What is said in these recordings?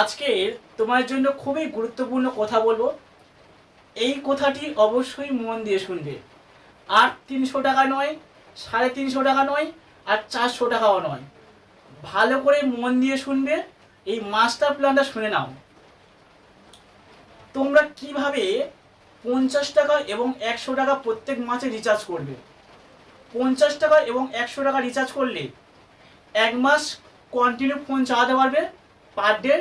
আজকে তোমার জন্য খুবই গুরুত্বপূর্ণ কথা বলব। এই কথাটি অবশ্যই মন দিয়ে শুনবে। আর তিনশো টাকা নয়, সাড়ে তিনশো টাকা নয়, আর চারশো টাকাও নয়। ভালো করে মন দিয়ে শুনবে, এই মাস্টার প্ল্যানটা শুনে নাও। তোমরা কীভাবে পঞ্চাশ টাকা এবং একশো টাকা প্রত্যেক মাসে রিচার্জ করবে? পঞ্চাশ টাকা এবং একশো টাকা রিচার্জ করলে এক মাস কন্টিনিউ ফোন চালাতে পারবে পার ডে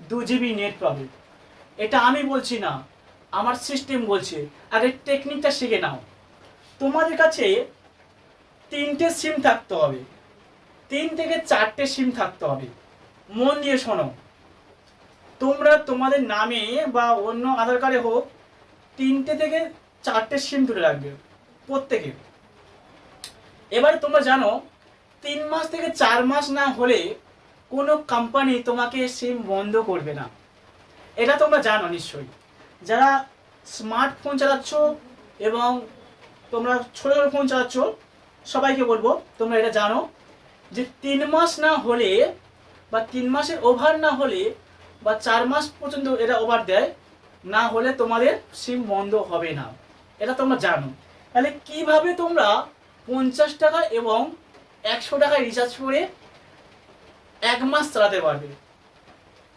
দু জিবি নেট পাবে এটা আমি বলছি না, আমার সিস্টেম বলছে। আগে টেকনিকটা শিখে নাও। তোমাদের কাছে তিনটে সিম থাকতে হবে। তিন থেকে চারটে সিম থাকতে হবে। মন দিয়ে শোনো। তোমরা তোমাদের নামে বা অন্য আধার কার্ডে হোক, তিনটে থেকে চারটে সিম তুলে রাখবে, প্রত্যেকে। এবারে তোমরা জানো, তিন মাস থেকে চার মাস না হলে কোনো কোম্পানি তোমাকে সিম বন্ধ করবে না। এটা তোমরা জানো নিশ্চয়ই। যারা স্মার্টফোন চালাচ্ছ এবং তোমরা ছোটো ছোটো ফোন চালাচ্ছ, সবাইকে বলব, তোমরা এটা জানো যে তিন মাস না হলে বা তিন মাসের ওভার না হলে বা চার মাস পর্যন্ত এটা ওভার দেয়, না হলে তোমাদের সিম বন্ধ হবে না। এটা তোমরা জানো। তাহলে কীভাবে তোমরা পঞ্চাশ টাকা এবং একশো টাকায় রিচার্জ করে এক মাস চালাতে পারবে।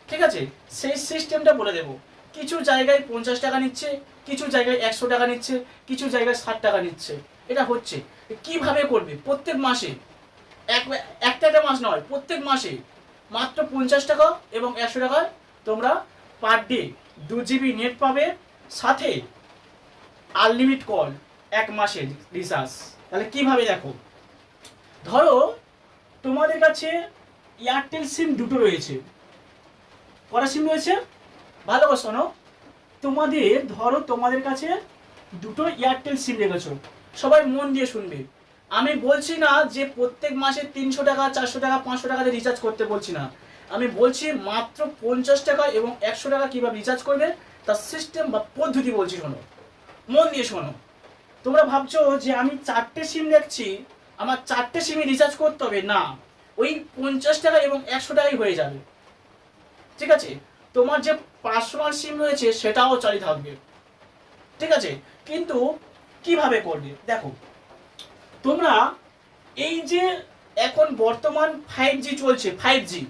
ঠিক আছে? সেই সিস্টেমটা বলে দেবো। কিছু জায়গায় পঞ্চাশ টাকা নিচ্ছে, কিছু জায়গায় একশো টাকা নিচ্ছে, কিছু জায়গায় ষাট টাকা নিচ্ছে। এটা হচ্ছে। কীভাবে করবে? প্রত্যেক মাসে। এক, একটা একটা মাস নয়, প্রত্যেক মাসে। মাত্র পঞ্চাশ টাকা এবং একশো টাকায় তোমরা পার ডে দু জিবি নেট পাবে। সাথে আনলিমিট কল এক মাসের রিচার্জ তাহলে কীভাবে দেখো? ধরো তোমাদের কাছে এয়ারটেল সিম দুটো রয়েছে। কটা সিম রয়েছে? ভালো করে শোনো। তোমাদের, ধরো তোমাদের কাছে দুটো এয়ারটেল সিম রেখেছো। সবাই মন দিয়ে শুনবে। আমি বলছি না যে প্রত্যেক মাসে তিনশো টাকা, চারশো টাকা, পাঁচশো টাকাতে রিচার্জ করতে বলছি না। আমি বলছি মাত্র পঞ্চাশ টাকা এবং একশো টাকা কীভাবে রিচার্জ করবে, তার সিস্টেম বা পদ্ধতি বলছি শোনো। মন দিয়ে শোনো। তোমরা ভাবছ যে আমি চারটে সিম দেখছি, আমার চারটে সিমে রিচার্জ করতে হবে? না। ওই পঞ্চাশ টাকা এবং একশো টাকাই হয়ে যাবে। ঠিক আছে? তোমার যে পার্সোনাল সিম রয়েছে, সেটাও চালু থাকবে। ঠিক আছে? কিন্তু কীভাবে করবে? দেখো, তোমরা এই যে এখন বর্তমান ফাইভ জি চলছে ফাইভ জি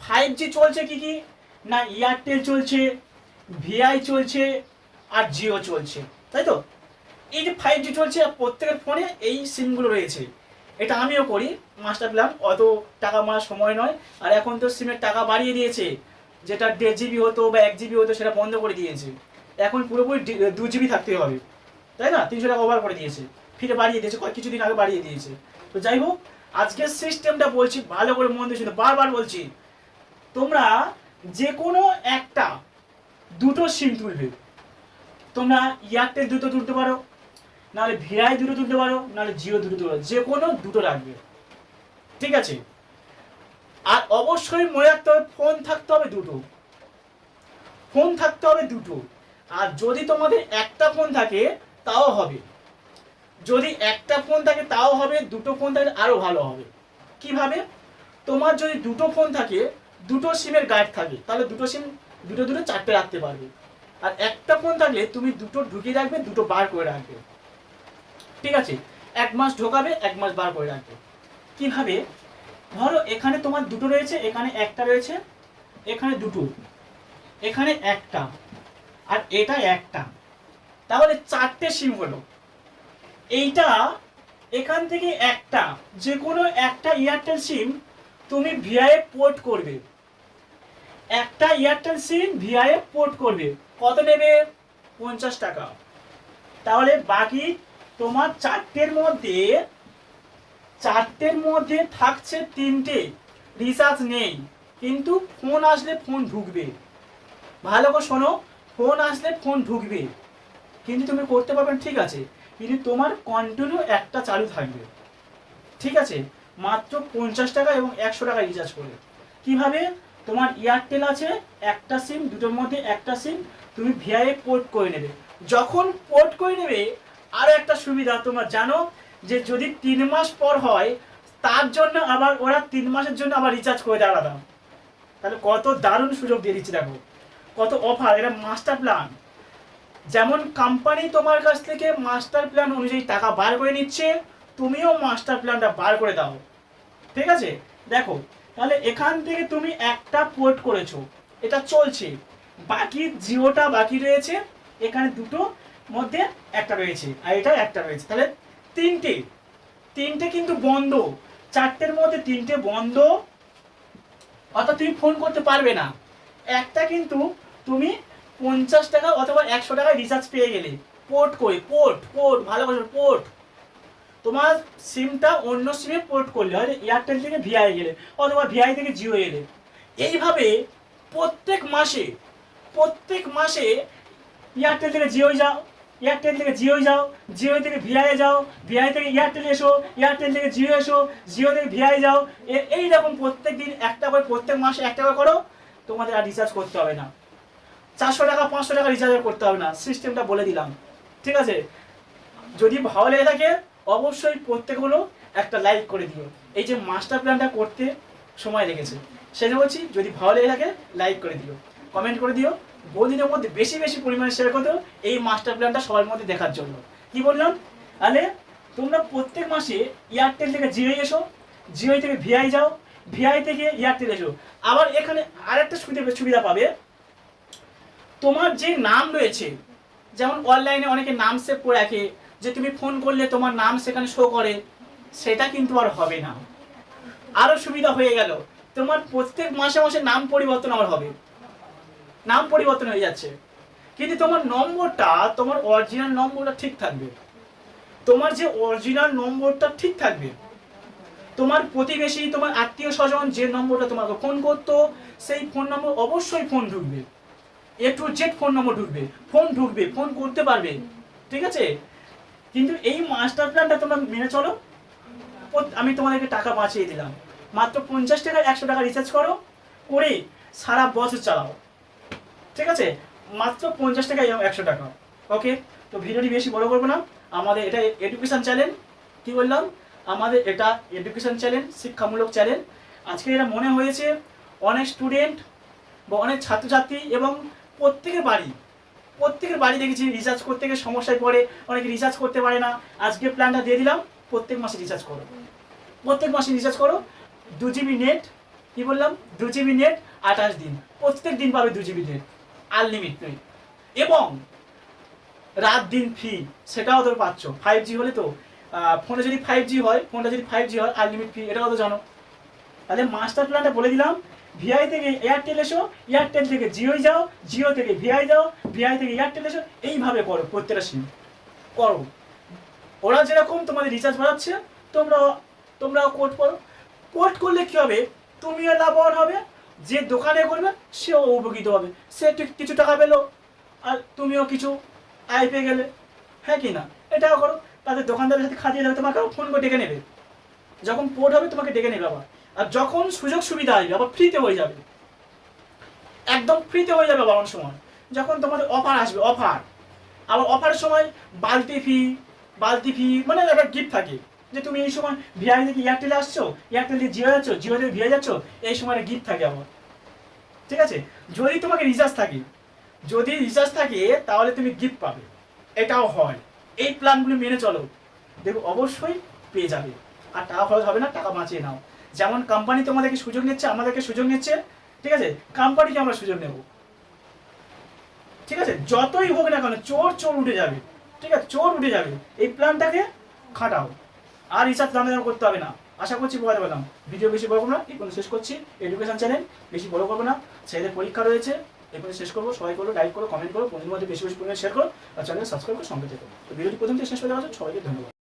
ফাইভ জি চলছে কি কি? না এয়ারটেল চলছে ভিআই চলছে, আর জিও চলছে। তাই তো? এই যে ফাইভ জি চলছে, প্রত্যেকের ফোনে এই সিমগুলো রয়েছে। এটা আমিও করি মাস্টার প্ল্যান অত টাকা মারার সময় নয়। আর এখন তো সিমের টাকা বাড়িয়ে দিয়েছে, যেটা দেড় জিবি হতো বা এক জিবি হতো সেটা বন্ধ করে দিয়েছে। এখন পুরোপুরি দু জিবি থাকতে হবে। তাই না? তিনশো টাকা ওভার করে দিয়েছে। ফিরে বাড়িয়ে দিয়েছে কয়েক কিছুদিন আগে বাড়িয়ে দিয়েছে। তো যাই হোক, আজকের সিস্টেমটা বলছি, ভালো করে মন দিয়ে বারবার বলছি, তোমরা যে কোনো একটা দুটো সিম তুলবে। তোমরা এয়ারটেল দুটো তুলতে পারো নাহলে ভিআই দুটো তুলতে পারো, নাহলে জিও দুটো তুলতে পারো যে কোনো দুটো রাখবে ঠিক আছে? আর অবশ্যই মনে রাখতে হবে ফোন থাকতে হবে দুটো। ফোন থাকতে হবে দুটো। আর যদি তোমাদের একটা ফোন থাকে, তাও হবে। যদি একটা ফোন থাকে, তাও হবে, দুটো ফোন থাকে আরও ভালো হবে। কীভাবে? তোমার যদি দুটো ফোন থাকে, দুটো সিমের গাইড থাকে, তাহলে দুটো সিম দুটো দুটো চারটে রাখতে পারবে। আর একটা ফোন থাকলে তুমি দুটো ঢুকিয়ে রাখবে, দুটো বার করে রাখবে। ঠিক আছে? এক মাস ঢোকাবে, এক মাস বার করে রাখবে। কীভাবে? ধরো, এখানে তোমার দুটো রয়েছে, এখানে একটা রয়েছে, এখানে দুটো। এখানে একটা, আর এটা একটা। তাহলে চারটে সিম হলো। এইটা এখান থেকে একটা যে কোনো একটা এয়ারটেল সিম তুমি ভিআইএ পোর্ট করবে। একটা এয়ারটেল সিম ভিআইএ পোর্ট করবে। কত নেবে? পঞ্চাশ টাকা। তাহলে বাকি তোমার চারটের মধ্যে চারটের মধ্যে থাকছে তিনটে। রিচার্জ নেই। কিন্তু ফোন আসলে ফোন ঢুকবে। ভালো করে শোনো ফোন আসলে ফোন ঢুকবে। কিন্তু তুমি করতে পারবে ঠিক আছে। কিন্তু তোমার কন্টিনিউ একটা চালু থাকবে। ঠিক আছে? মাত্র পঞ্চাশ টাকা এবং একশো টাকা রিচার্জ করে। কীভাবে? তোমার এয়ারটেল আছে, একটা সিম দুটোর মধ্যে একটা সিম তুমি ভিআই পোর্ট করে নেবে। যখন পোর্ট করে নেবে আরও একটা সুবিধা, তোমরা জানো যে যদি তিন মাস পর হয়, তার জন্য আবার ওরা তিন মাসের জন্য আবার রিচার্জ করে দেয় আলাদা। তাহলে কত দারুণ সুযোগ দিয়ে দিচ্ছে দেখো। কত অফার এটা মাস্টার প্ল্যান যেমন কোম্পানি তোমার কাছ থেকে মাস্টার প্ল্যান অনুযায়ী টাকা বার করে নিচ্ছে, তুমিও মাস্টার প্ল্যানটা বার করে দাও। ঠিক আছে? দেখো, তাহলে এখান থেকে তুমি একটা পোর্ট করেছ। এটা চলছে। বাকি জিওটা বাকি রয়েছে। এখানে দুটো মধ্যে একটা রয়েছে, আর এটা একটা রয়েছে। তাহলে তিনটে তিনটে কিন্তু বন্ধ। চারটের মধ্যে তিনটে বন্ধ। অর্থাৎ তুমি ফোন করতে পারবে না। একটা কিন্তু তুমি পঞ্চাশ টাকা অথবা একশো টাকায় রিচার্জ পেয়ে গেলে। পোর্ট করে পোর্ট পোর্ট ভালো করে পোর্ট তোমার সিমটা অন্য সিমে পোর্ট করলে, হয়তো এয়ারটেল থেকে ভিআই গেলে, অথবা ভিআই থেকে জিও এলে। এইভাবে প্রত্যেক মাসে প্রত্যেক মাসে এয়ারটেল থেকে জিও যাও। এয়ারটেল থেকে জিও যাও জিও থেকে ভিআই যাও ভিআই থেকে এয়ারটেল এসো এয়ারটেল থেকে জিও এসো জিও থেকে ভিআই যাও এই রকম প্রত্যেক দিন একটা করে, প্রত্যেক মাসে একটা করে করো, তোমাদের আর রিচার্জ করতে হবে না। চারশো টাকা, পাঁচশো টাকা রিচার্জ করতে হবে না সিস্টেমটা বলে দিলাম। ঠিক আছে? যদি ভালো লেগে থাকে, অবশ্যই প্রত্যেকগুলো একটা লাইক করে দিও। এই যে মাস্টার প্ল্যানটা করতে সময় লেগেছে, সেটা বলছি, যদি ভালো লেগে থাকে লাইক করে দিও। কমেন্ট করে দিও। বন্ধুদের মধ্যে বেশি বেশি পরিমাণে শেয়ার করে দিও এই মাস্টার প্ল্যানটা সবার মধ্যে দেখার জন্য। কি বললাম? তাহলে তোমরা প্রত্যেক মাসে এয়ারটেল থেকে জিও এসো জিও থেকে ভিআই যাও ভিআই থেকে এয়ারটেল এসো। আবার এখানে আরেকটা সুবিধা সুবিধা পাবে। তোমার যে নাম রয়েছে, যেমন অনলাইনে অনেকে নাম সেভ করে রাখে, যে তুমি ফোন করলে তোমার নাম সেখানে শো করে, সেটা কিন্তু আর হবে না। আরও সুবিধা হয়ে গেল। তোমার প্রত্যেক মাসে মাসে নাম পরিবর্তন আবার হবে। নাম পরিবর্তন হয়ে যাচ্ছে। কিন্তু তোমার নম্বরটা, তোমার অরিজিনাল নম্বরটা ঠিক থাকবে। তোমার যে অরিজিনাল নম্বরটা ঠিক থাকবে, তোমার প্রতিবেশী, তোমার আত্মীয় স্বজন যে নম্বরটা তোমাকে ফোন করতো, সেই ফোন নম্বর অবশ্যই ফোন ঢুকবে। A to Z phone number ঢুকবে। ফোন ঢুকবে ফোন করতে পারবে। ঠিক আছে? কিন্তু এই মাস্টার প্ল্যানটা তোমরা মেনে চলো। আমি তোমাদেরকে টাকা বাঁচিয়ে দিলাম। মাত্র পঞ্চাশ টাকা, একশো টাকা রিচার্জ করো। করে সারা বছর চালাও। ঠিক আছে? মাত্র পঞ্চাশ টাকা এবং একশো টাকা। ওকে তো ভিডিওটি বেশি বড় করব না। আমাদের এটা এডুকেশান চ্যানেল কি বললাম? আমাদের এটা এডুকেশান চ্যানেল শিক্ষামূলক চ্যানেল আজকে এটা মনে হয়েছে অনেক স্টুডেন্ট বা অনেক ছাত্রছাত্রী এবং প্রত্যেকের বাড়ি প্রত্যেকের বাড়ি দেখেছি রিচার্জ করতে গিয়ে সমস্যায় পড়ে, অনেকে রিচার্জ করতে পারে না। আজকে প্ল্যানটা দিয়ে দিলাম, প্রত্যেক মাসে রিচার্জ করো। প্রত্যেক মাসে রিচার্জ করো, দু জিবি নেট কি বললাম? দু জিবি নেট আঠাশ দিন। প্রত্যেক দিন পাবে দু জিবি নেট আনলিমিটেড এবং রাত দিন ফ্রি সেটাও তো পাচ্ছ। ফাইভ জি হলে তো ফোনে যদি ফাইভ জি হয় ফোনটা যদি ফাইভ জি হয় আনলিমিট ফ্রি এটাও তো জানো। তাহলে মাস্টার প্ল্যানটা বলে দিলাম ভিআই থেকে এয়ারটেল এসো এয়ারটেল থেকে জিও যাও জিও থেকে ভিআই যাও ভিআই থেকে এয়ারটেল এসো, এইভাবে করো প্রত্যেকটা সিম করো। ওরা যেরকম তোমাদের রিচার্জ বাড়াচ্ছে তোমরা তোমরাও কোড করো কোড করলে কি হবে? তুমিও লাভবান হবে যে দোকানে করবে, সেও উপকৃত হবে। সে কিছু টাকা পেল, আর তুমিও কিছু আয় পেয়ে গেলে। হ্যাঁ কি না? এটাও করো। তাদের দোকানদারের সাথে খাতিয়ে দেবে, তোমাকে ফোন করে ডেকে নেবে। যখন পোর্ট হবে, তোমাকে ডেকে নেবে আবার। আর যখন সুযোগ সুবিধা আসবে, আবার ফ্রিতে হয়ে যাবে। একদম ফ্রিতে হয়ে যাবে আবার অনেক সময়। যখন তোমাদের অফার আসবে অফার আবার অফারের সময় বালতি ফি বালতি ফি মানে একটা গিফট থাকে। যে তুমি এই সময় ভিআই থেকে এয়ারটেলে আসছো? এয়ারটেল থেকে জিও যাচ্ছ জিও থেকে ভিআই যাচ্ছ এই সময় গিফট থাকে আমার। ঠিক আছে? যদি তোমাকে রিচার্জ থাকে, যদি রিচার্জ থাকে, তাহলে তুমি গিফট পাবে। এটাও হয়। এই প্ল্যানগুলো মেনে চলো। দেখো, অবশ্যই পেয়ে যাবে। আর টাকা খরচ হবে না, টাকা বাঁচিয়ে নাও। যেমন কোম্পানি তোমাদেরকে সুযোগ নিচ্ছে, আমাদেরকে সুযোগ নিচ্ছে, ঠিক আছে? কোম্পানিকে আমরা সুযোগ নেব। ঠিক আছে? যতই হোক না কেন, চোর চোর উঠে যাবে। ঠিক আছে? চোর উঠে যাবে। এই প্ল্যানটাকে খাটাও। আর রিচার্জ দামে দাম করতে হবে না। আশা করছি বোঝাতে পারলাম। ভিডিও বেশি বড় করব না এখন শেষ করছি। এডুকেশন চ্যানেল বেশি বড় করব না। ছেলেদের পরীক্ষা রয়েছে এখন শেষ করব। সবাই করো লাইক করো কমেন্ট করো বন্ধুর মধ্যে বেশি বেশি পরিমাণে শেয়ার করো, আর চ্যানেল সাবস্ক্রাইব করে, সঙ্গে থেকো। ভিডিওটি প্রথম থেকে শেষ হয়ে দেওয়া সবাইকে ধন্যবাদ।